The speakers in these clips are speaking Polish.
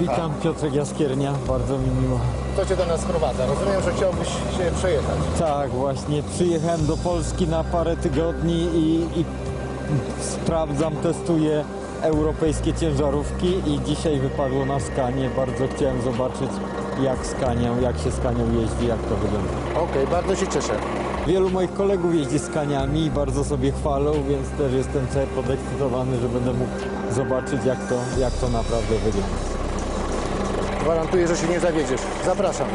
Witam, Piotrek Jaskiernia, bardzo mi miło. Co cię do nas sprowadza? Rozumiem, że chciałbyś się przejechać. Tak, właśnie przyjechałem do Polski na parę tygodni i, i sprawdzam, testuję europejskie ciężarówki i dzisiaj wypadło na skanie. Bardzo chciałem zobaczyć jak skanią, jak się skanią jeździ, jak to wygląda. Okej, bardzo się cieszę. Wielu moich kolegów jeździ z kaniami i bardzo sobie chwalą, więc też jestem cały podekscytowany, że będę mógł zobaczyć jak to, jak to naprawdę wygląda. Gwarantuję, że się nie zawiedziesz. Zapraszam.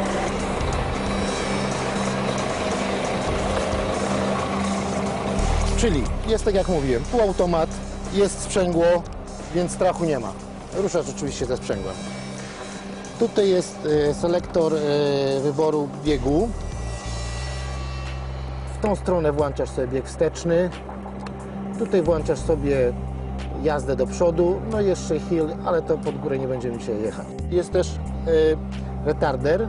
Czyli jest tak jak mówiłem, półautomat, jest sprzęgło, więc strachu nie ma. Ruszasz oczywiście ze sprzęgłem. Tutaj jest e, selektor e, wyboru biegu. W tą stronę włączasz sobie bieg wsteczny. Tutaj włączasz sobie jazdę do przodu, no i jeszcze hill, ale to pod górę nie będziemy dzisiaj jechać. Jest też y, retarder,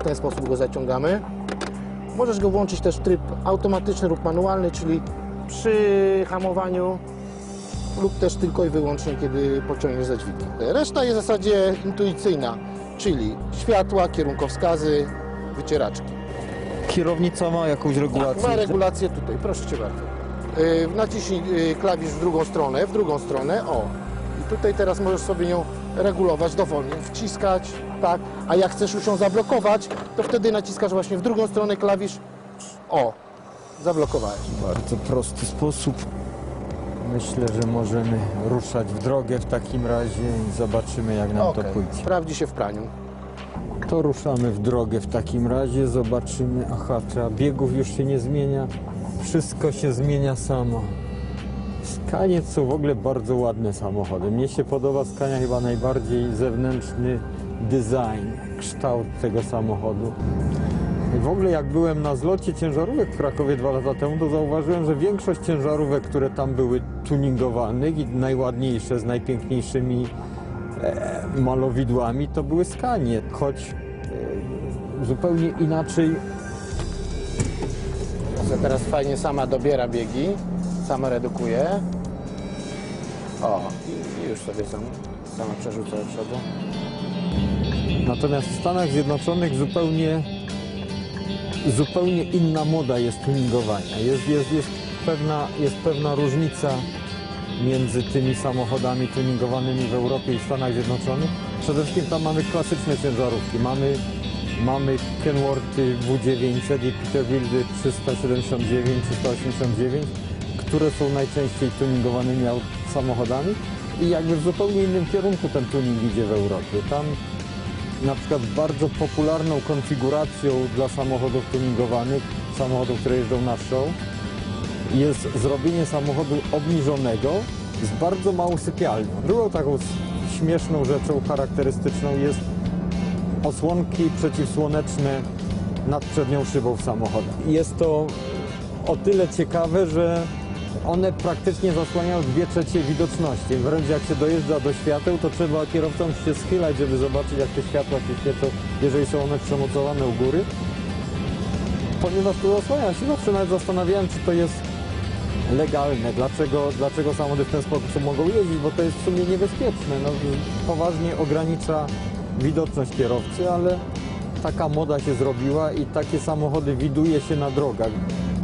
w ten sposób go zaciągamy. Możesz go włączyć też w tryb automatyczny lub manualny, czyli przy hamowaniu lub też tylko i wyłącznie, kiedy pociągniesz za dźwignię. Reszta jest w zasadzie intuicyjna, czyli światła, kierunkowskazy, wycieraczki. Kierownica ma jakąś regulację? Ma regulację tutaj, proszę Cię bardzo. Yy, naciśnij yy, klawisz w drugą stronę, w drugą stronę, o. I tutaj teraz możesz sobie ją regulować dowolnie, wciskać, tak. A jak chcesz już ją zablokować, to wtedy naciskasz właśnie w drugą stronę klawisz, o. Zablokowałeś. bardzo prosty sposób. Myślę, że możemy ruszać w drogę w takim razie i zobaczymy jak nam Okej. to pójdzie. Sprawdzi się w praniu. To ruszamy w drogę w takim razie, zobaczymy. Aha, trzeba biegów już się nie zmienia. Wszystko się zmienia samo. Skaniec są w ogóle bardzo ładne samochody. Mnie się podoba Skania chyba najbardziej zewnętrzny design, kształt tego samochodu. W ogóle jak byłem na zlocie ciężarówek w Krakowie dwa lata temu, to zauważyłem, że większość ciężarówek, które tam były tuningowanych i najładniejsze, z najpiękniejszymi e, malowidłami, to były skanie, choć e, zupełnie inaczej Że teraz fajnie sama dobiera biegi, sama redukuje. O, i, już sobie sam, sama przerzuca do przodu. Natomiast w Stanach Zjednoczonych zupełnie, zupełnie inna moda jest tuningowania. Jest, jest, jest, pewna, jest pewna różnica między tymi samochodami tuningowanymi w Europie i w Stanach Zjednoczonych. Przede wszystkim tam mamy klasyczne ciężarówki. Mamy, mamy Kenworthy W900 i Peterbilty 379 czy 189, które są najczęściej tuningowanymi samochodami i jakby w zupełnie innym kierunku ten tuning idzie w Europie. Tam na przykład bardzo popularną konfiguracją dla samochodów tuningowanych, samochodów, które jeżdżą na show, jest zrobienie samochodu obniżonego z bardzo małą sypialnią. Drugą taką śmieszną rzeczą charakterystyczną jest osłonki przeciwsłoneczne nad przednią szybą w. Jest to o tyle ciekawe, że one praktycznie zasłaniają dwie trzecie widoczności. Wręcz jak się dojeżdża do świateł, to trzeba kierowcom się schylać, żeby zobaczyć, jak te światła się świecą, jeżeli są one przemocowane u góry. Ponieważ to zasłania się, zawsze nawet zastanawiałem, czy to jest legalne, dlaczego, dlaczego samochody w ten sposób mogą jeździć, bo to jest w sumie niebezpieczne. No, poważnie ogranicza widoczność kierowcy, ale taka moda się zrobiła i takie samochody widuje się na drogach.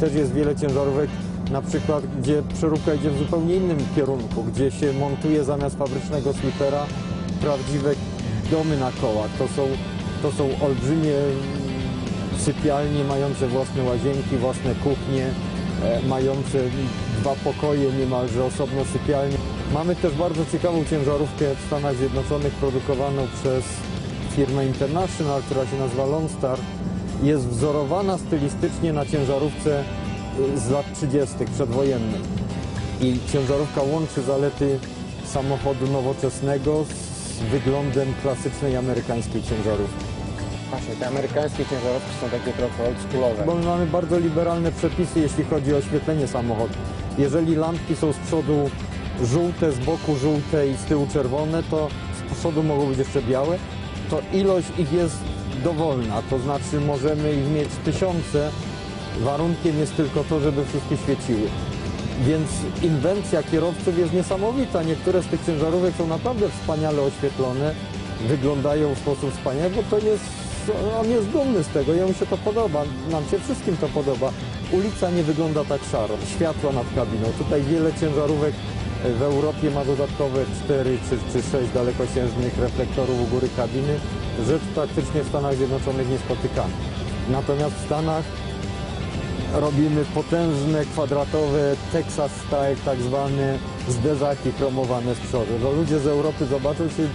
Też jest wiele ciężarówek, na przykład, gdzie przeróbka idzie w zupełnie innym kierunku, gdzie się montuje zamiast fabrycznego slipera prawdziwe domy na kołach. To są, to są olbrzymie sypialnie mające własne łazienki, własne kuchnie, e, mające dwa pokoje, niemalże osobno sypialnie. Mamy też bardzo ciekawą ciężarówkę w Stanach Zjednoczonych produkowaną przez firmę International, która się nazywa Lone Star. Jest wzorowana stylistycznie na ciężarówce y, z lat 30. przedwojennej. I ciężarówka łączy zalety samochodu nowoczesnego z wyglądem klasycznej amerykańskiej ciężarówki. Właśnie, te amerykańskie ciężarówki są takie trochę oldschoolowe. Bo my mamy bardzo liberalne przepisy, jeśli chodzi o oświetlenie samochodu. Jeżeli lampki są z przodu żółte, z boku żółte i z tyłu czerwone, to z przodu mogą być jeszcze białe, to ilość ich jest dowolna, to znaczy możemy ich mieć tysiące, warunkiem jest tylko to, żeby wszystkie świeciły. Więc inwencja kierowców jest niesamowita. Niektóre z tych ciężarówek są naprawdę wspaniale oświetlone. wyglądają w sposób wspaniały, bo to jest, on jest dumny z tego, jemu się to podoba, nam się wszystkim to podoba. Ulica nie wygląda tak szaro, światła nad kabiną. Tutaj wiele ciężarówek w Europie ma dodatkowe 4 czy, czy 6 dalekosiężnych reflektorów u góry kabiny, rzecz praktycznie w Stanach Zjednoczonych nie spotykamy. Natomiast w Stanach robimy potężne, kwadratowe Texas Style tak zwane zderzaki chromowane z przodu. No ludzie z Europy zobaczą się,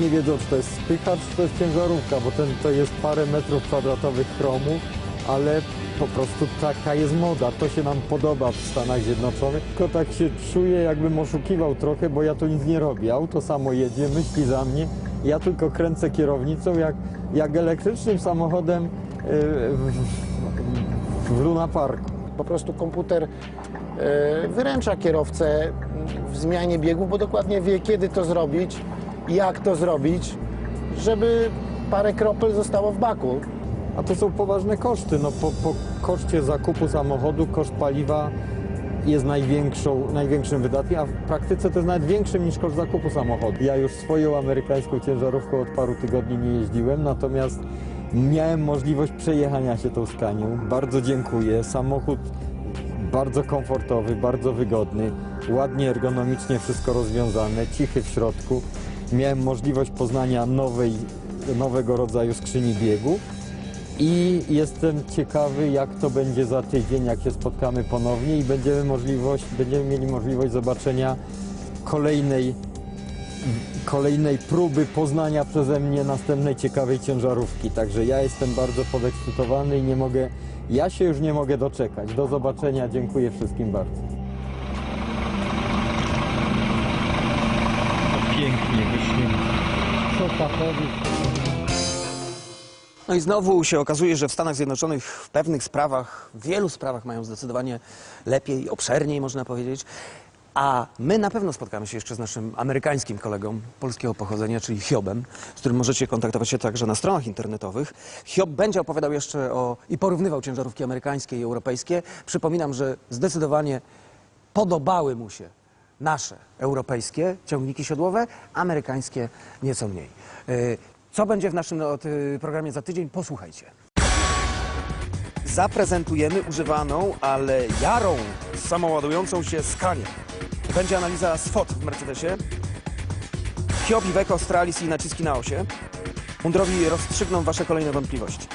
nie wiedzą czy to jest spychacz, czy to jest ciężarówka, bo ten to jest parę metrów kwadratowych chromu, ale po prostu taka jest moda. To się nam podoba w Stanach Zjednoczonych. Tylko tak się czuję, jakbym oszukiwał trochę, bo ja tu nic nie robię. Auto samo jedzie, myśli za mnie. Ja tylko kręcę kierownicą, jak, jak elektrycznym samochodem yy, w, w Luna Parku. Po prostu komputer e, wyręcza kierowcę w zmianie biegów, bo dokładnie wie, kiedy to zrobić, jak to zrobić, żeby parę kropel zostało w baku. A to są poważne koszty. No, po, po koszcie zakupu samochodu koszt paliwa jest największą, największym wydatkiem, a w praktyce to jest nawet większym niż koszt zakupu samochodu. Ja już swoją amerykańską ciężarówką od paru tygodni nie jeździłem, natomiast miałem możliwość przejechania się tą Scanią. Bardzo dziękuję. Samochód bardzo komfortowy, bardzo wygodny, ładnie ergonomicznie wszystko rozwiązane, cichy w środku. Miałem możliwość poznania nowej, nowego rodzaju skrzyni biegu i jestem ciekawy, jak to będzie za tydzień, jak się spotkamy ponownie i będziemy, możliwość, będziemy mieli możliwość zobaczenia kolejnej, kolejnej próby poznania przeze mnie następnej ciekawej ciężarówki. Także ja jestem bardzo podekscytowany i nie mogę, ja się już nie mogę doczekać. Do zobaczenia, dziękuję wszystkim bardzo. Pięknie wyszło. Co Pachowi? No i znowu się okazuje, że w Stanach Zjednoczonych w pewnych sprawach, w wielu sprawach mają zdecydowanie lepiej, obszerniej można powiedzieć. A my na pewno spotkamy się jeszcze z naszym amerykańskim kolegą polskiego pochodzenia, czyli Hiobem, z którym możecie kontaktować się także na stronach internetowych. Hiob będzie opowiadał jeszcze o i porównywał ciężarówki amerykańskie i europejskie. Przypominam, że zdecydowanie podobały mu się nasze europejskie ciągniki siodłowe, amerykańskie nieco mniej. Co będzie w naszym ty- programie za tydzień? Posłuchajcie. Zaprezentujemy używaną, ale jarą samoładującą się Scanię. Będzie analiza SWOT w Mercedesie. Hiob, Iveco, Stralis i naciski na osie. Mundrowi rozstrzygną Wasze kolejne wątpliwości.